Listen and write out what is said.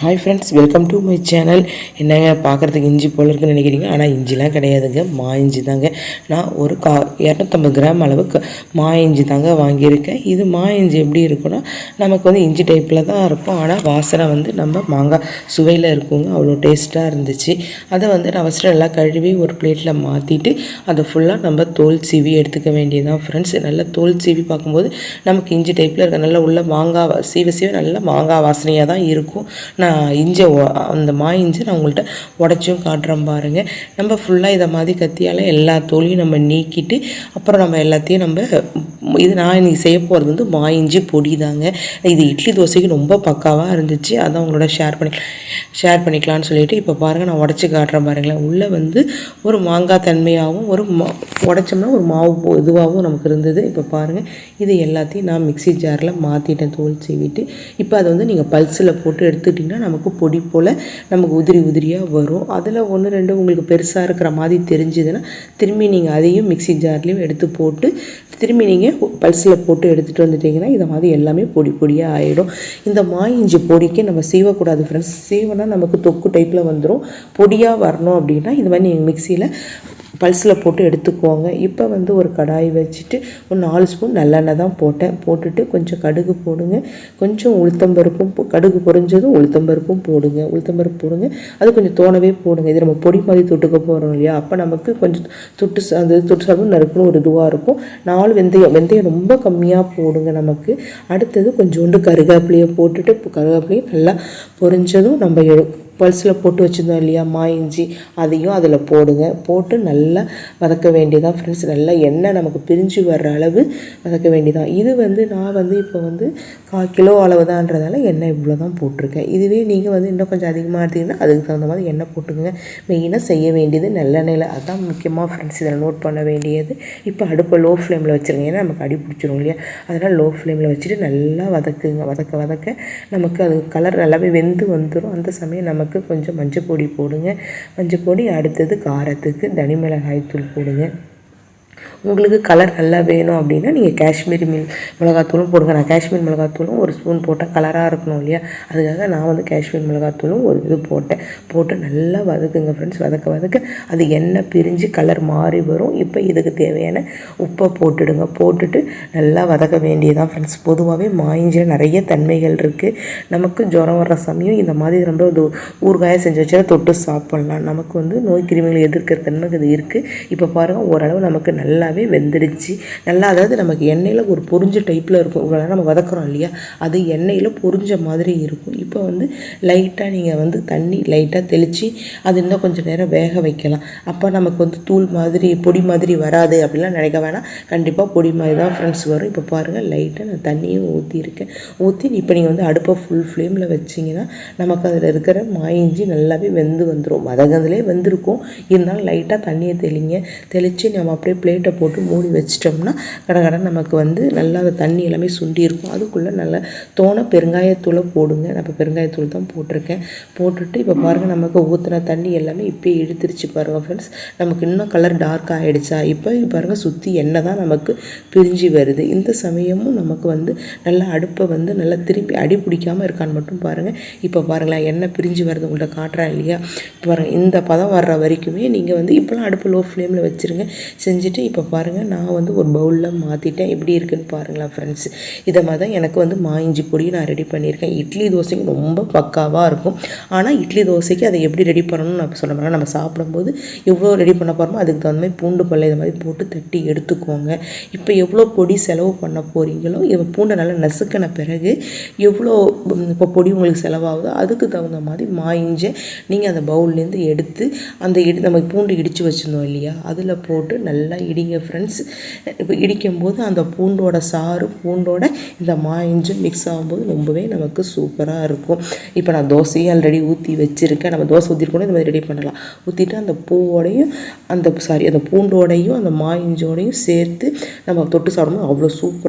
Hi friends welcome to my channel என்னங்க பார்க்குறதுக்கு இஞ்சி போல இருக்குன்னு நினைக்கிறீங்க? ஆனால் இஞ்சிலாம் கிடையாதுங்க. மா இஞ்சி தாங்க. நான் ஒரு கா இரநூத்தம்பது கிராம் அளவுக்கு மா இஞ்சி தாங்க வாங்கியிருக்கேன். இது மா இஞ்சி எப்படி இருக்குன்னா நமக்கு வந்து இஞ்சி டைப்பில் தான் இருக்கும். ஆனால் வாசனை வந்து நம்ம மாங்காய் சுவையில் இருக்குங்க. அவ்வளோ டேஸ்ட்டாக இருந்துச்சு. அதை வந்து நான் ஃபஸ்ட்டு நல்லா கழுவி ஒரு பிளேட்டில் மாற்றிட்டு அதை ஃபுல்லாக நம்ம தோல் சீவி எடுத்துக்க வேண்டியதான் ஃப்ரெண்ட்ஸ் நல்லா தோல் சீவி பார்க்கும்போது நமக்கு இஞ்சி டைப்பில் இருக்க நல்லா உள்ள மாங்காய் சீவ சீவ நல்லா மாங்காய் வாசனையாக தான் இருக்கும். நான் இஞ்சி அந்த மா இஞ்சி நான் உங்கள்கிட்ட உடச்சும் காட்டுறேன் பாருங்கள் நம்ம ஃபுல்லாக இதை மாதிரி கத்தியால் எல்லா தோலையும் நம்ம நீக்கிட்டு அப்புறம் நம்ம எல்லாத்தையும் நம்ம இது நான் இன்றைக்கி செய்ய போகிறது வந்து மா இஞ்சி பொடி தாங்க. இது இட்லி தோசைக்கு ரொம்ப பக்காவாக இருந்துச்சு. அதான் உங்களோட ஷேர் பண்ணி ஷேர் பண்ணிக்கலாம்னு சொல்லிட்டு இப்போ பாருங்கள் நான் உடச்சி காட்டுறேன் பாருங்களேன். உள்ளே வந்து ஒரு மாங்காய் தன்மையாகவும் ஒரு மா உடச்சோம்னா ஒரு மாவு இதுவாகவும் நமக்கு இருந்தது. இப்போ பாருங்கள் இது எல்லாத்தையும் நான் மிக்ஸி ஜாரில் மாற்றிட்டேன் தோல் செய்விட்டு இப்போ அதை வந்து நீங்கள் பல்ஸில் போட்டு எடுத்துக்கிட்டிங்கன்னா நமக்கு பொடி போல் நமக்கு உதிரி உதிரியாக வரும். அதில் ஒன்று ரெண்டு உங்களுக்கு பெருசாக இருக்கிற மாதிரி தெரிஞ்சுதுன்னா திரும்பி நீங்கள் அதையும் மிக்சி ஜார் ஜார்லேயும் எடுத்து போட்டு திரும்பி நீங்கள் பல்ஸில் போட்டு எடுத்துகிட்டு வந்துட்டீங்கன்னா இதை மாதிரி எல்லாமே பொடி பொடியாக ஆகிடும் இந்த மாய் இஞ்சி பொடிக்கு நம்ம சீவக்கூடாது ஃப்ரெண்ட்ஸ் சீவனா நமக்கு தொக்கு டைப்பில் வந்துடும் பொடியாக வரணும் அப்படின்னா இது மாதிரி நீங்கள் மிக்சியில் பல்ஸில் போட்டு எடுத்துக்கோங்க. இப்போ வந்து ஒரு கடாய் வச்சுட்டு ஒரு நாலு ஸ்பூன் நல்லெண்ணெய் தான் போட்டேன். போட்டுட்டு கொஞ்சம் கடுகு போடுங்க. கொஞ்சம் உளுத்தம்பருப்பும் கடுகு பொறிஞ்சதும் உளுத்தம்பருப்பும் போடுங்க. உளுத்தம்பருப்பு போடுங்க. அது கொஞ்சம் தோணவே போடுங்க. இது நம்ம பொடி மாதிரி தொட்டுக்க போகிறோம் இல்லையா? அப்போ நமக்கு கொஞ்சம் துட்டு சா- அந்த துட்டு சாப்பிடும் நறுக்குன்னு ஒரு இதுவாக இருக்கும். நாலு வெந்தயம் வெந்தயம் ரொம்ப கம்மியாக போடுங்க நமக்கு. அடுத்தது கொஞ்சோண்டு கருகாப்பிலையை போட்டுட்டு கருகாப்பிலையும் கருவேப்பிலையை நல்லா பொரிஞ்சதும் நம்ம எடு பல்ஸில் போட்டு வச்சுருந்தோம் இல்லையா? மா இஞ்சி அதையும் அதில் போடுங்க. போட்டு நல்லா வதக்க வேண்டியதான் ஃப்ரெண்ட்ஸ் நல்லா எண்ணெய் நமக்கு பிரிஞ்சு வர்ற அளவு வதக்க வேண்டியதான் இது வந்து நான் வந்து இப்போ வந்து கால் கிலோ அளவு தான்றதால எண்ணெய் இவ்வளோ தான் போட்டிருக்கேன். இதுவே நீங்கள் வந்து இன்னும் கொஞ்சம் அதிகமாக எடுத்தீங்கன்னா அதுக்கு தகுந்த மாதிரி எண்ணெய் போட்டுக்கோங்க. மெயினாக செய்ய வேண்டியது நல்லெண்ணெயில். அதுதான் முக்கியமாக ஃப்ரெண்ட்ஸ் இதில் நோட் பண்ண வேண்டியது. இப்போ அடுப்பை லோ ஃப்ளேமில் வச்சுருங்க. ஏன்னா நமக்கு அடி பிடிச்சிரும் இல்லையா? அதனால் லோ ஃப்ளேமில் வச்சுட்டு நல்லா வதக்குங்க. வதக்க வதக்க நமக்கு அது கலர் நல்லாவே வெந்து வந்துடும் அந்த சமயம் நமக்கு கொஞ்சம் மஞ்சள் பொடி போடுங்க. மஞ்சள் பொடி அடுத்தது காரத்துக்கு தனி மிளகாய் தூள் போடுங்க. உங்களுக்கு கலர் நல்லா வேணும் அப்படின்னா நீங்கள் காஷ்மீரி மிள மிளகாத்தூளும் போடுங்க. நான் காஷ்மீர் மிளகாத்தூளும் ஒரு ஸ்பூன் போட்டால் கலராக இருக்கணும் இல்லையா? அதுக்காக நான் வந்து காஷ்மீர் மிளகாத்தூளும் ஒரு இது போட்டேன். போட்டு நல்லா வதக்குங்க ஃப்ரெண்ட்ஸ் வதக்க வதக்க அது எண்ணெய் பிரிஞ்சு கலர் மாறி வரும். இப்போ இதுக்கு தேவையான உப்பை போட்டுடுங்க. போட்டுட்டு நல்லா வதக்க வேண்டியதான் ஃப்ரெண்ட்ஸ் பொதுவாகவே மாயிஞ்சில் நிறைய தன்மைகள் இருக்குது நமக்கு ஜுரம் வர்ற சமயம் இந்த மாதிரி ரொம்ப இது ஊறுகாயை செஞ்சு வச்சா தொட்டு சாப்பிட்லாம். நமக்கு வந்து நோய் கிருமிகளை எதிர்க்கிற தன்மை இது இருக்குது இப்போ பாருங்கள் ஓரளவு நமக்கு நல்லாவே வெந்துடுச்சு. நல்லா அதாவது நமக்கு எண்ணெயில் ஒரு பொரிஞ்ச டைப்பில் இருக்கும். இவ்வளோ நேரம் நம்ம வதக்குறோம் இல்லையா? அது எண்ணெயில் பொரிஞ்ச மாதிரி இருக்கும். இப்போ வந்து லைட்டாக நீங்கள் வந்து தண்ணி லைட்டாக தெளித்து அது இன்னும் கொஞ்சம் நேரம் வேக வைக்கலாம். அப்போ நமக்கு வந்து தூள் மாதிரி பொடி மாதிரி வராது அப்படிலாம் நினைக்க வேணாம். கண்டிப்பாக பொடி மாதிரி தான் ஃப்ரெண்ட்ஸ் வரும். இப்போ பாருங்கள் லைட்டாக நான் தண்ணியும் ஊற்றியிருக்கேன் ஊற்றி இப்போ நீங்கள் வந்து அடுப்பை ஃபுல் ஃப்ளேமில் வச்சிங்கன்னா நமக்கு அதில் இருக்கிற மாயிஞ்சி நல்லாவே வெந்து வந்துடும் வதகந்திலே வெந்திருக்கும். இருந்தாலும் லைட்டாக தண்ணியை தெளிங்க. தெளித்து நம்ம அப்படியே பிளேட்டை போட்டு மூடி வச்சிட்டோம்னா கடகடை நமக்கு வந்து நல்லா அந்த தண்ணி எல்லாமே சுண்டி இருக்கும். அதுக்குள்ளே நல்லா தோண பெருங்காயத்தூளை போடுங்க. நான் இப்போ பெருங்காயத்தூள் தான் போட்டிருக்கேன். போட்டுட்டு இப்போ பாருங்கள் நமக்கு ஊற்றின தண்ணி எல்லாமே இப்போயே இழுத்துருச்சு பாருங்கள் ஃப்ரெண்ட்ஸ் நமக்கு இன்னும் கலர் டார்க் ஆகிடுச்சா இப்போ பாருங்கள் சுற்றி எண்ணெய் தான் நமக்கு பிரிஞ்சு வருது. இந்த சமயமும் நமக்கு வந்து நல்லா அடுப்பை வந்து நல்லா திருப்பி அடி பிடிக்காமல் இருக்கான்னு மட்டும் பாருங்கள் இப்போ பாருங்களேன் எண்ணெய் பிரிஞ்சு வருது. உங்கள்கிட்ட காட்டுறேன் இல்லையா? இப்போ பாருங்கள் இந்த பதம் வர்ற வரைக்குமே நீங்கள் வந்து இப்போலாம் அடுப்பு லோ ஃப்ளேமில் வச்சுருங்க. செஞ்சுட்டு இப்போ பாருங்கள் நான் வந்து ஒரு பவுலில் மாற்றிட்டேன் எப்படி இருக்குன்னு பாருங்களேன் ஃப்ரெண்ட்ஸ் இதை மாதிரி தான் எனக்கு வந்து மா இஞ்சி பொடி நான் ரெடி பண்ணியிருக்கேன். இட்லி தோசைக்கு ரொம்ப பக்காவாக இருக்கும். ஆனால் இட்லி தோசைக்கு அதை எப்படி ரெடி பண்ணணும்னு நான் சொல்ல போகிறேன் நம்ம சாப்பிடும்போது எவ்வளோ ரெடி பண்ண போகிறோமோ அதுக்கு தகுந்த மாதிரி பூண்டு பல்ல இது மாதிரி போட்டு தட்டி எடுத்துக்கோங்க. இப்போ எவ்வளோ பொடி செலவு பண்ண போகிறீங்களோ இவ பூண்டை நல்லா நசுக்கின பிறகு எவ்வளோ இப்போ பொடி உங்களுக்கு செலவாகுதோ அதுக்கு தகுந்த மாதிரி மா இஞ்சி நீங்கள் அந்த பவுல்லேருந்து எடுத்து அந்த இடி நம்ம பூண்டு இடித்து வச்சுருந்தோம் இல்லையா அதில் போட்டு நல்லா இடிங்க ஃப்ரெண்ட்ஸ் இப்போ இடிக்கும்போது அந்த பூண்டோட சாறு பூண்டோட இந்த மா இஞ்சும் மிக்ஸ் ஆகும்போது ரொம்பவே நமக்கு சூப்பராக இருக்கும். இப்போ நான் தோசையும் ஆல்ரெடி ஊற்றி வச்சுருக்கேன். நம்ம தோசை ஊற்றிருக்கோம் இந்த மாதிரி ரெடி பண்ணலாம். ஊற்றிட்டு அந்த பூவோடையும் அந்த சாரி அந்த பூண்டோடையும் அந்த மா இஞ்சோடையும் சேர்த்து நம்ம தொட்டு சாப்பிடும்போது அவ்வளோ சூப்பர்